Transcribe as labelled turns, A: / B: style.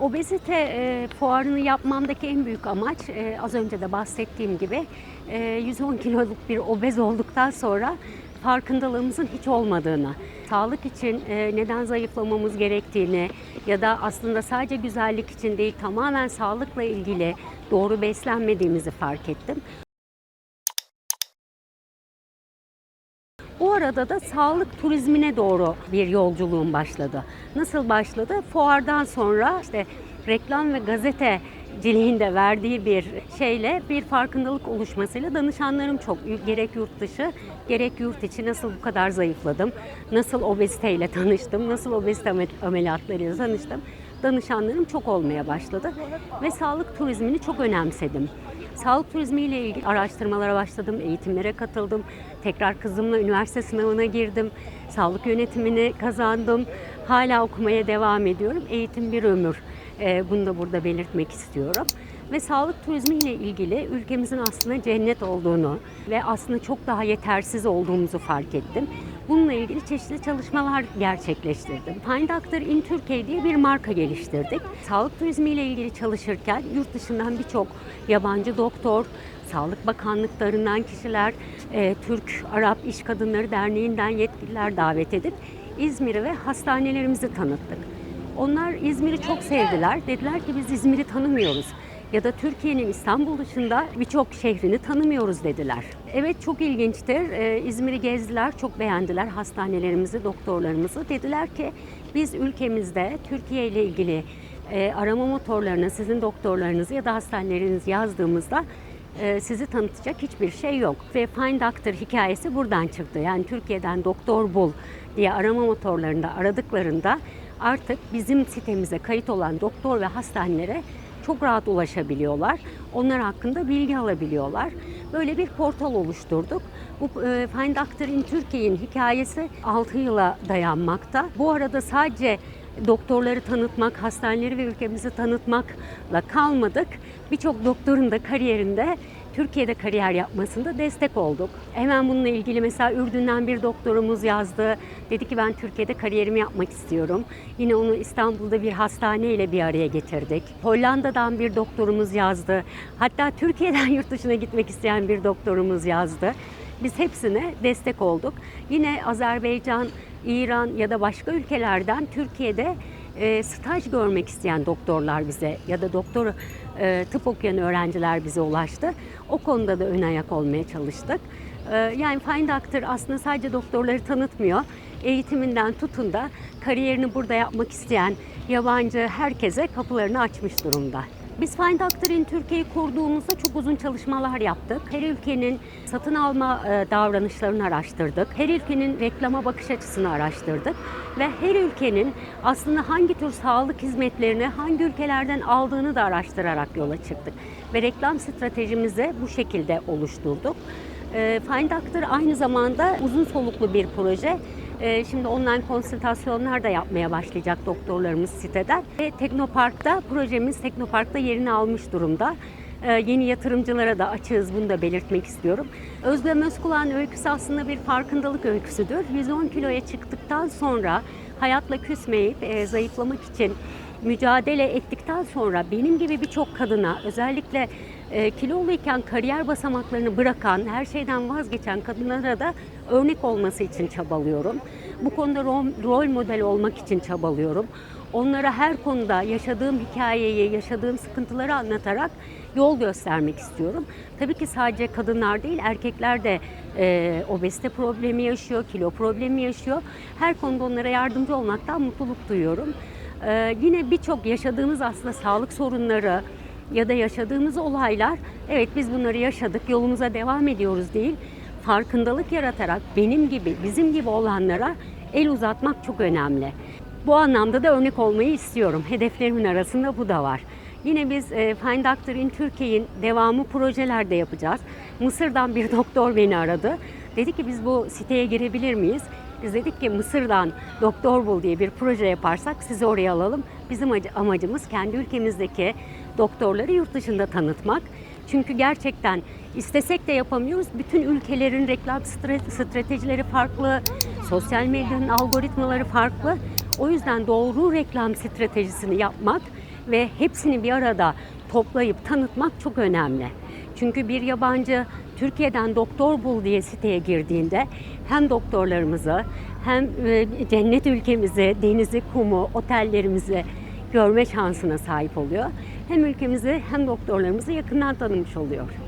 A: Obezite e, fuarını yapmamdaki en büyük amaç e, az önce de bahsettiğim gibi e, 110 kiloluk bir obez olduktan sonra farkındalığımızın hiç olmadığını, sağlık için e, neden zayıflamamız gerektiğini ya da aslında sadece güzellik için değil tamamen sağlıkla ilgili doğru beslenmediğimizi fark ettim. Bu arada da sağlık turizmine doğru bir yolculuğum başladı. Nasıl başladı? Fuardan sonra işte reklam ve gazeteciliğinde verdiği bir şeyle bir farkındalık oluşmasıyla danışanlarım çok gerek yurt dışı gerek yurt içi nasıl bu kadar zayıfladım, nasıl obeziteyle tanıştım, nasıl obezite amel- ameliyatlarıyla tanıştım. Danışanlarım çok olmaya başladı ve sağlık turizmini çok önemsedim. Sağlık turizmiyle ilgili araştırmalara başladım, eğitimlere katıldım. Tekrar kızımla üniversite sınavına girdim. Sağlık yönetimini kazandım. Hala okumaya devam ediyorum. Eğitim bir ömür. Ee, bunu da burada belirtmek istiyorum. Ve sağlık turizmiyle ilgili ülkemizin aslında cennet olduğunu ve aslında çok daha yetersiz olduğumuzu fark ettim. Bununla ilgili çeşitli çalışmalar gerçekleştirdim. Find Doctor in Türkiye diye bir marka geliştirdik. Sağlık turizmiyle ilgili çalışırken yurt dışından birçok yabancı doktor, Sağlık Bakanlıklarından kişiler, e, Türk Arap İş Kadınları Derneği'nden yetkililer davet edip İzmir'i ve hastanelerimizi tanıttık. Onlar İzmir'i çok sevdiler. Dediler ki biz İzmir'i tanımıyoruz ya da Türkiye'nin İstanbul dışında birçok şehrini tanımıyoruz dediler. Evet çok ilginçtir. Ee, İzmir'i gezdiler, çok beğendiler hastanelerimizi, doktorlarımızı. Dediler ki biz ülkemizde Türkiye ile ilgili e, arama motorlarına sizin doktorlarınızı ya da hastanelerinizi yazdığımızda e, sizi tanıtacak hiçbir şey yok. Ve Find Doctor hikayesi buradan çıktı. Yani Türkiye'den doktor bul diye arama motorlarında aradıklarında artık bizim sitemize kayıt olan doktor ve hastanelere çok rahat ulaşabiliyorlar. Onlar hakkında bilgi alabiliyorlar. Böyle bir portal oluşturduk. Bu e, Find Doctor in Türkiye'nin hikayesi 6 yıla dayanmakta. Bu arada sadece doktorları tanıtmak, hastaneleri ve ülkemizi tanıtmakla kalmadık. Birçok doktorun da kariyerinde Türkiye'de kariyer yapmasında destek olduk. Hemen bununla ilgili mesela Ürdün'den bir doktorumuz yazdı. Dedi ki ben Türkiye'de kariyerimi yapmak istiyorum. Yine onu İstanbul'da bir hastane ile bir araya getirdik. Hollanda'dan bir doktorumuz yazdı. Hatta Türkiye'den yurt dışına gitmek isteyen bir doktorumuz yazdı. Biz hepsine destek olduk. Yine Azerbaycan, İran ya da başka ülkelerden Türkiye'de e, staj görmek isteyen doktorlar bize ya da doktor e, tıp okuyan öğrenciler bize ulaştı. O konuda da ön ayak olmaya çalıştık. E, yani Find Doctor aslında sadece doktorları tanıtmıyor. Eğitiminden tutun da kariyerini burada yapmak isteyen yabancı herkese kapılarını açmış durumda. Biz Find Doctor in Türkiye'yi kurduğumuzda çok uzun çalışmalar yaptık. Her ülkenin satın alma e, davranışlarını araştırdık. Her ülkenin reklama bakış açısını araştırdık. Ve her ülkenin aslında hangi tür sağlık hizmetlerini hangi ülkelerden aldığını da araştırarak yola çıktık. Ve reklam stratejimizi bu şekilde oluşturduk. E, Find Doctor aynı zamanda uzun soluklu bir proje. Ee, Şimdi online konsültasyonlar da yapmaya başlayacak doktorlarımız siteden. Ve Teknopark'ta, projemiz Teknopark'ta yerini almış durumda. Ee, Yeni yatırımcılara da açığız, bunu da belirtmek istiyorum. Özlem Özkulağ'ın öyküsü aslında bir farkındalık öyküsüdür. 110 kiloya çıktıktan sonra hayatla küsmeyip e, zayıflamak için mücadele ettikten sonra benim gibi birçok kadına özellikle e, kiloluyken kariyer basamaklarını bırakan, her şeyden vazgeçen kadınlara da örnek olması için çabalıyorum. Bu konuda rol, rol model olmak için çabalıyorum. Onlara her konuda yaşadığım hikayeyi, yaşadığım sıkıntıları anlatarak yol göstermek istiyorum. Tabii ki sadece kadınlar değil, erkekler de e, obezite problemi yaşıyor, kilo problemi yaşıyor. Her konuda onlara yardımcı olmaktan mutluluk duyuyorum. Ee, yine birçok yaşadığımız aslında sağlık sorunları ya da yaşadığımız olaylar, evet biz bunları yaşadık, yolumuza devam ediyoruz değil. Farkındalık yaratarak benim gibi, bizim gibi olanlara el uzatmak çok önemli. Bu anlamda da örnek olmayı istiyorum. Hedeflerimin arasında bu da var. Yine biz e, Doctor in Türkiye'nin devamı projelerde yapacağız. Mısır'dan bir doktor beni aradı. Dedi ki biz bu siteye girebilir miyiz? Biz dedik ki Mısır'dan doktor bul diye bir proje yaparsak sizi oraya alalım. Bizim acı- amacımız kendi ülkemizdeki doktorları yurt dışında tanıtmak. Çünkü gerçekten istesek de yapamıyoruz. Bütün ülkelerin reklam stratejileri farklı, sosyal medyanın algoritmaları farklı. O yüzden doğru reklam stratejisini yapmak ve hepsini bir arada toplayıp tanıtmak çok önemli. Çünkü bir yabancı Türkiye'den doktor bul diye siteye girdiğinde hem doktorlarımızı hem e, cennet ülkemizi, denizi, kumu, otellerimizi görme şansına sahip oluyor. Hem ülkemizi hem doktorlarımızı yakından tanımış oluyor.